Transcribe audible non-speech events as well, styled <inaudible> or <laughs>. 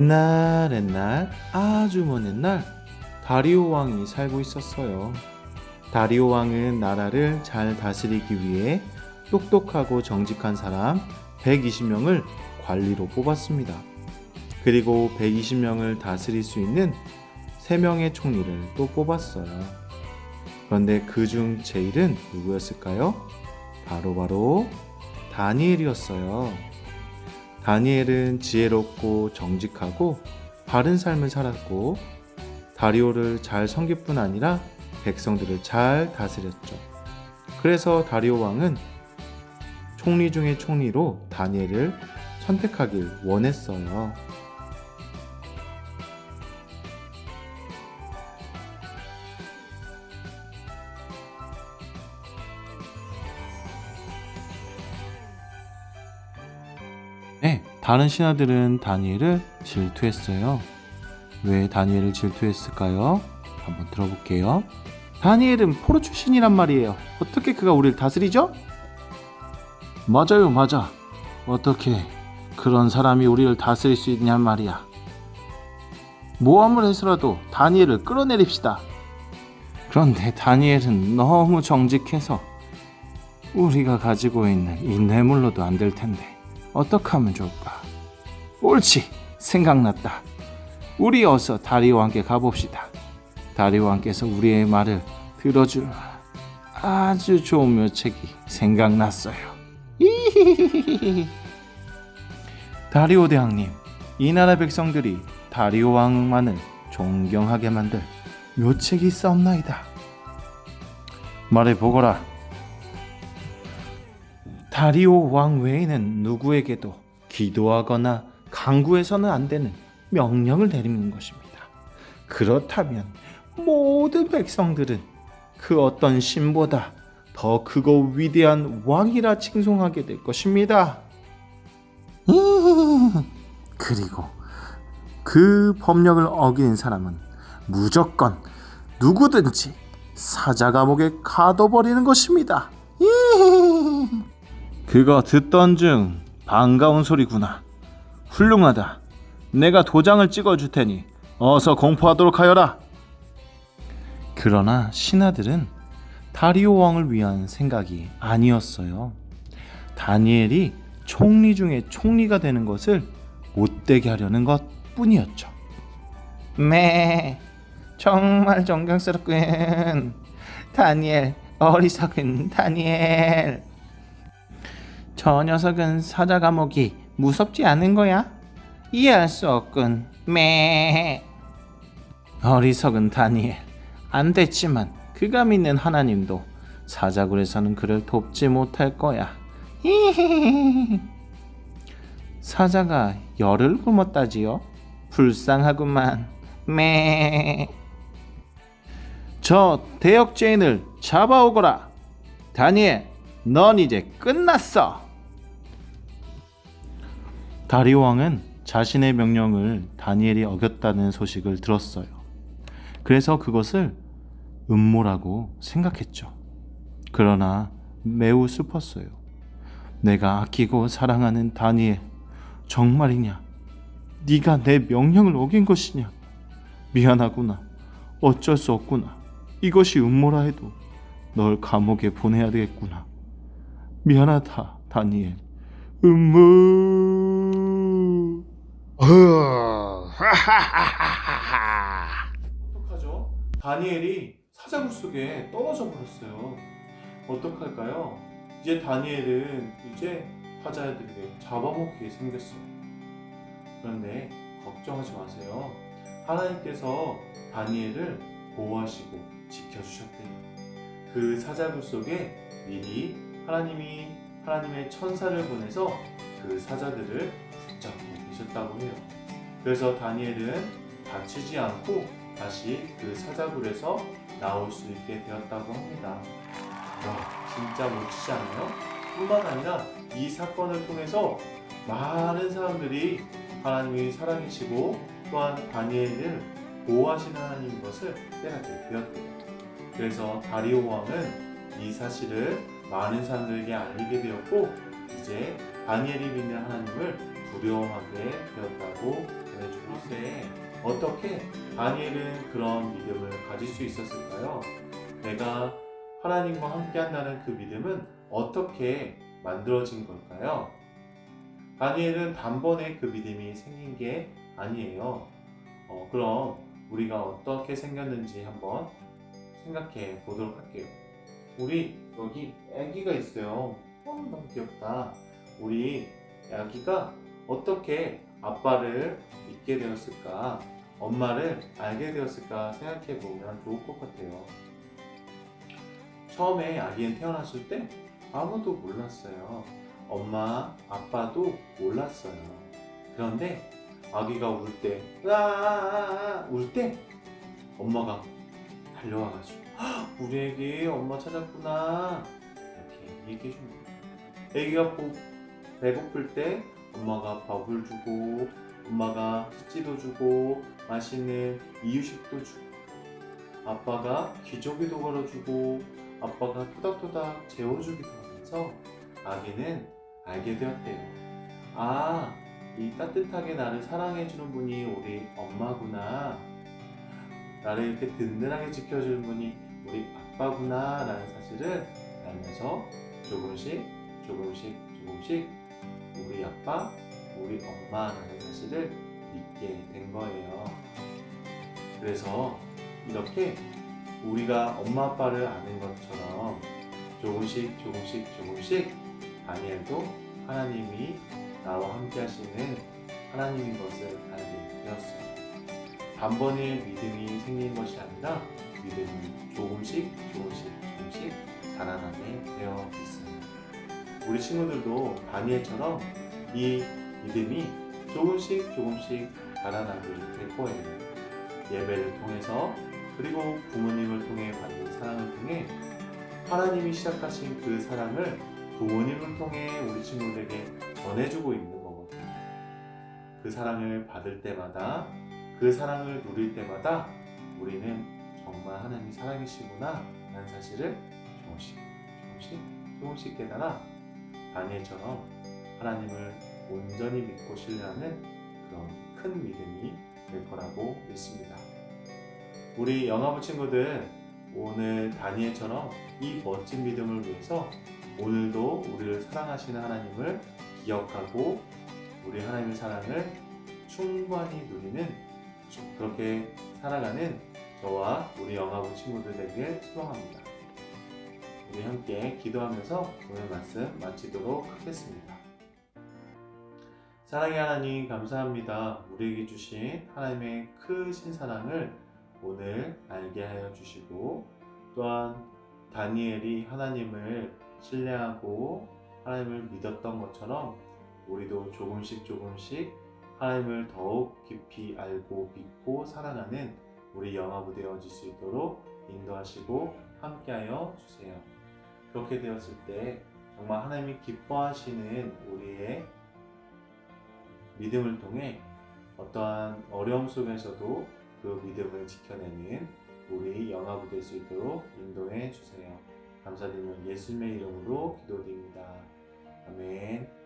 옛날 옛날 아주 먼 옛날 다리오 왕이 살고 있었어요. 다리오 왕은 나라를 잘 다스리기 위해 똑똑하고 정직한 사람 120명을 관리로 뽑았습니다. 그리고 120명을 다스릴 수 있는 3명의 총리를 또 뽑았어요. 그런데 그 중 제일은 누구였을까요? 바로바로 다니엘이었어요. 다니엘은 지혜롭고 정직하고 바른 삶을 살았고 다리오를 잘 섬길 뿐 아니라 백성들을 잘 다스렸죠. 그래서 다리오 왕은 총리 중의 총리로 다니엘을 선택하길 원했어요. 다른 신하들은 다니엘을 질투했어요. 왜 다니엘을 질투했을까요? 한번 들어볼게요. 다니엘은 포로 출신이란 말이에요. 어떻게 그가 우리를 다스리죠? 맞아요, 맞아. 어떻게 그런 사람이 우리를 다스릴 수 있냔 말이야. 모함을 해서라도 다니엘을 끌어내립시다. 그런데 다니엘은 너무 정직해서 우리가 가지고 있는 이 뇌물로도 안 될 텐데 어떻게 하면 좋을까? 옳지, 생각났다. 우리 어서 다리오 왕께 가봅시다. 다리오 왕께서 우리의 말을 들어줄 아주 좋은 묘책이 생각났어요. <laughs> 다리오 대왕님, 이 나라 백성들이 다리오 왕만을 존경하게 만들 묘책이 있사옵나이다. 말해 보거라. 다리오 왕 외에는 누구에게도 기도하거나 강구해서는 안 되는 명령을 내리는 것입니다. 그렇다면 모든 백성들은 그 어떤 신보다 더 크고 위대한 왕이라 칭송하게 될 것입니다. 그리고 그 법령을 어기는 사람은 무조건 누구든지 사자 감옥에 가둬버리는 것입니다. 그거 듣던 중 반가운 소리구나. 훌륭하다. 내가 도장을 찍어 줄 테니 어서 공포하도록 하여라. 그러나 신하들은 다리오 왕을 위한 생각이 아니었어요. 다니엘이 총리 중에 총리가 되는 것을 못되게 하려는 것 뿐이었죠. 매 정말 존경스럽군. 다니엘 어리석은 다니엘. 저 녀석은 사자 감옥이 무섭지 않은 거야? 이해할 수 없군. 매. 어리석은 다니엘. 안 됐지만 그가 믿는 하나님도 사자굴에서는 그를 돕지 못할 거야. <laughs> 사자가 열을 굶었다지요? 불쌍하구만. 매. 저 대역죄인을 잡아오거라. 다니엘, 넌 이제 끝났어. 다리오 왕은 자신의 명령을 다니엘이 어겼다는 소식을 들었어요. 그래서 그것을 음모라고 생각했죠. 그러나 매우 슬펐어요. 내가 아끼고 사랑하는 다니엘, 정말이냐? 네가 내 명령을 어긴 것이냐? 미안하구나. 어쩔 수 없구나. 이것이 음모라 해도 널 감옥에 보내야 되겠구나. 미안하다, 다니엘. 음모. 어떡하죠? 다니엘이 사자굴 속에 떨어져 버렸어요. 어떡할까요? 이제 다니엘은 이제 사자들에게 잡아먹게 생겼어요. 그런데 걱정하지 마세요. 하나님께서 다니엘을 보호하시고 지켜주셨대요. 그 사자굴 속에 미리 하나님이 하나님의 천사를 보내서 그 사자들을 계셨다고 해요. 그래서 다니엘은 다치지 않고 다시 그 사자굴에서 나올 수 있게 되었다고 합니다. 와, 진짜 멋지지 않아요? 뿐만 아니라 이 사건을 통해서 많은 사람들이 하나님이 사랑이시고 또한 다니엘을 보호하시는 하나님인 것을 깨닫게 되었대요. 그래서 다리오 왕은 이 사실을 많은 사람들에게 알리게 되었고 이제 다니엘이 믿는 하나님을 두려워하게 되었다고 전해주고 있는데 어떻게 다니엘은 그런 믿음을 가질 수 있었을까요? 내가 하나님과 함께한다는 그 믿음은 어떻게 만들어진 걸까요? 다니엘은 단번에 그 믿음이 생긴 게 아니에요. 어, 그럼 우리가 어떻게 생겼는지 한번 생각해 보도록 할게요. 우리 여기 아기가 있어요. 어, 너무 귀엽다. 우리 아기가 어떻게 아빠를 믿게 되었을까? 엄마를 알게 되었을까 생각해 보면 좋을 것 같아요. 처음에 아기는 태어났을 때 아무도 몰랐어요. 엄마, 아빠도 몰랐어요. 그런데 아기가 울 때, 으아, 울때 엄마가 달려와가지고, "헉, 우리 애기 엄마 찾았구나. 이렇게 얘기해 줍니다. 애기가 보- 배고플 때 엄마가 밥을 주고, 엄마가 씻지도 주고, 맛있는 이유식도 주고, 아빠가 기저귀도 걸어주고, 아빠가 토닥토닥 재워주기도 하면서 아기는 알게 되었대요. 아, 이 따뜻하게 나를 사랑해주는 분이 우리 엄마구나. 나를 이렇게 든든하게 지켜주는 분이 우리 아빠구나. 라는 사실을 알면서 조금씩, 조금씩, 조금씩 우리 아빠, 우리 엄마라는 사실을 믿게 된 거예요. 그래서 이렇게 우리가 엄마 아빠를 아는 것처럼 조금씩 조금씩 조금씩 다니엘도 하나님이 나와 함께 하시는 하나님인 것을 알게 되었어요. 단번에 믿음이 생긴 것이 아니라 믿음이 조금씩 조금씩 조금씩 자라나게 되어 있어요. 우리 친구들도 다니엘처럼 이 믿음이 조금씩 조금씩 자라나게 될 거예요. 예배를 통해서 그리고 부모님을 통해 받는 사랑을 통해 하나님이 시작하신 그 사랑을 부모님을 통해 우리 친구들에게 전해주고 있는 거거든요. 그 사랑을 받을 때마다 그 사랑을 누릴 때마다 우리는 정말 하나님이 사랑이시구나 라는 사실을 조금씩 조금씩 조금씩 깨달아 다니엘처럼 하나님을 온전히 믿고 신뢰하는 그런 큰 믿음이 될 거라고 믿습니다. 우리 영화부 친구들 오늘 다니엘처럼 이 멋진 믿음을 위해서 오늘도 우리를 사랑하시는 하나님을 기억하고 우리 하나님의 사랑을 충분히 누리는 그렇게 살아가는 저와 우리 영화부 친구들 되길 소망합니다. 우리 함께 기도하면서 오늘 말씀 마치도록 하겠습니다. 사랑의 하나님 감사합니다. 우리에게 주신 하나님의 크신 사랑을 오늘 알게 하여 주시고 또한 다니엘이 하나님을 신뢰하고 하나님을 믿었던 것처럼 우리도 조금씩 조금씩 하나님을 더욱 깊이 알고 믿고 사랑하는 우리 영화부 되어질 수 있도록 인도하시고 함께하여 주세요. 그렇게 되었을 때 정말 하나님이 기뻐하시는 우리의 믿음을 통해 어떠한 어려움 속에서도 그 믿음을 지켜내는 우리 영화부 될 수 있도록 인도해 주세요. 감사드리며 예수님의 이름으로 기도드립니다. 아멘.